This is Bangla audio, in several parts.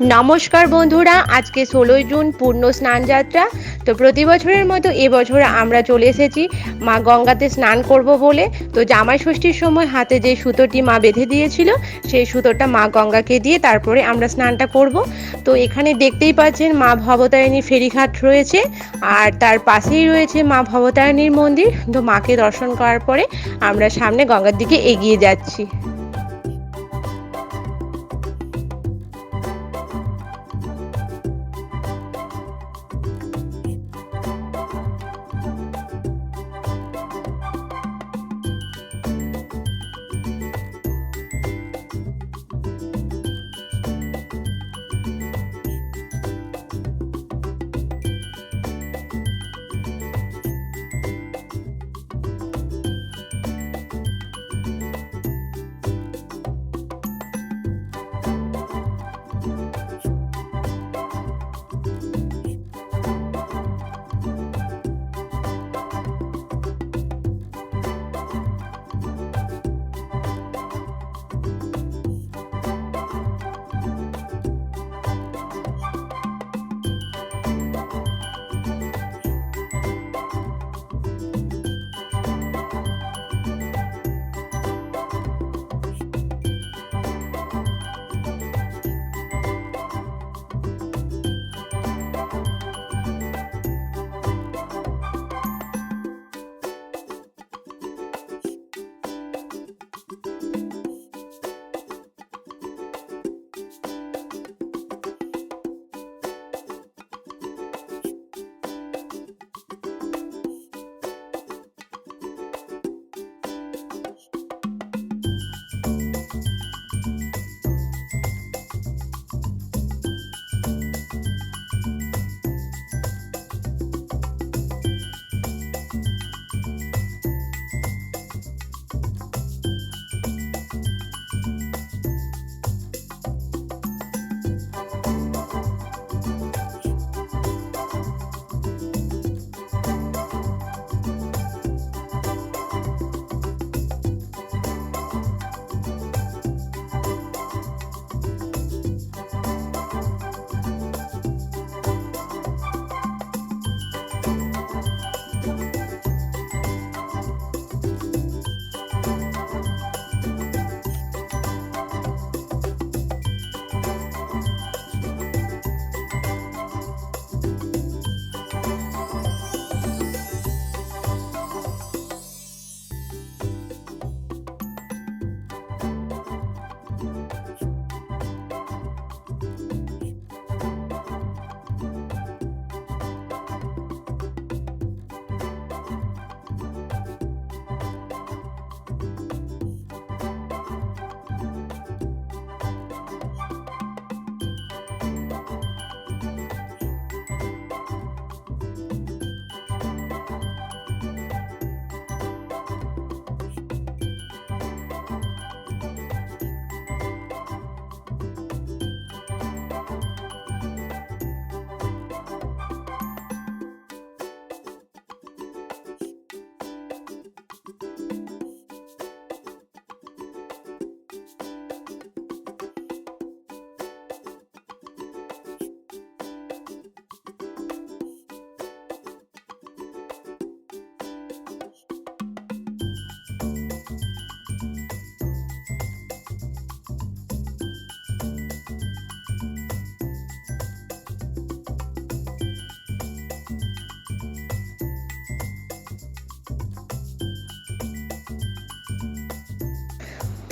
নমস্কার বন্ধুরা, আজকে ষোলোই জুন পূর্ণ স্নান যাত্রা। তো প্রতি বছরের মতো এবছর আমরা চলে এসেছি, মা গঙ্গাতে স্নান করব বলে। তো জামাই ষষ্ঠীর সময় হাতে যে সুতোটি মা বেঁধে দিয়েছিল, সেই সুতোটা মা গঙ্গাকে দিয়ে তারপরে আমরা স্নানটা করব। তো এখানে দেখতেই পাচ্ছেন মা ভবতারিণী ফেরিঘাট রয়েছে, আর তার পাশেই রয়েছে মা ভবতারিণীর মন্দির। তো মাকে দর্শন করার পরে আমরা সামনে গঙ্গার দিকে এগিয়ে যাচ্ছি।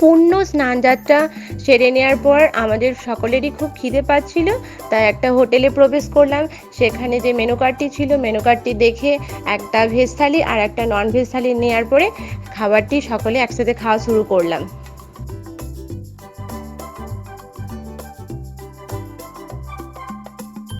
পূর্ণ স্নানযাত্রা সেরে নেওয়ার পর আমাদের সকলেরই খুব খিদে পাচ্ছিল, তাই একটা হোটেলে প্রবেশ করলাম। সেখানে যে মেনু কার্ডটি ছিল মেনু কার্ডটি দেখে একটা ভেজ থালি আর একটা নন ভেজ থালি নেওয়ার পরে খাবারটি সকলে একসাথে খাওয়া শুরু করলাম।